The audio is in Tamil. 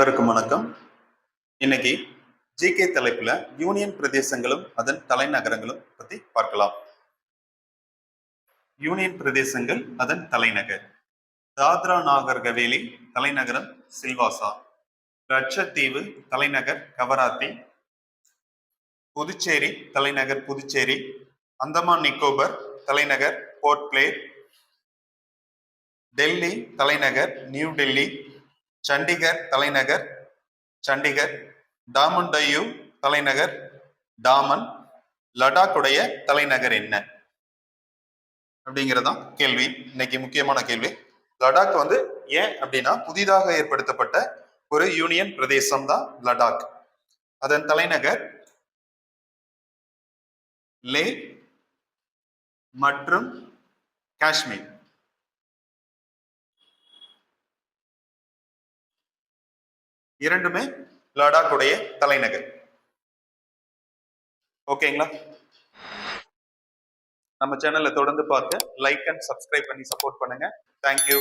அனைவருக்கும் வணக்கம். இன்னைக்கு ஜிகே தலைப்புல யூனியன் பிரதேசங்களும் அதன் தலைநகரங்களும் பத்தி பார்க்கலாம். யூனியன் பிரதேசங்கள் அதன் தலைநகர். தாத்ரா நாகர் கவேலி தலைநகரம் சில்வாசா. லட்சத்தீவு தலைநகர் கவராத்தி. புதுச்சேரி தலைநகர் புதுச்சேரி. அந்தமான் நிக்கோபர் தலைநகர் போர்ட் பிளேர். டெல்லி தலைநகர் நியூ டெல்லி. சண்டிகர் தலைநகர் சண்டிகர் டாமன் டையூ தலைநகர் டாமன் லடாக்குடைய தலைநகர் என்ன? அப்படிங்கிறதான் கேள்வி. இன்னைக்கு முக்கியமான கேள்வி. லடாக் வந்து ஏன் அப்படின்னா புதிதாக ஏற்படுத்தப்பட்ட ஒரு யூனியன் பிரதேசம் தான் லடாக். அதன் தலைநகர் லே மற்றும் காஷ்மீர். இரண்டுமே லடாக்குடைய தலைநகர். ஓகேங்களா? நம்ம சேனலை தொடர்ந்து பார்த்து லைக் அண்ட் சப்ஸ்கிரைப் பண்ணி சப்போர்ட் பண்ணுங்க. Thank you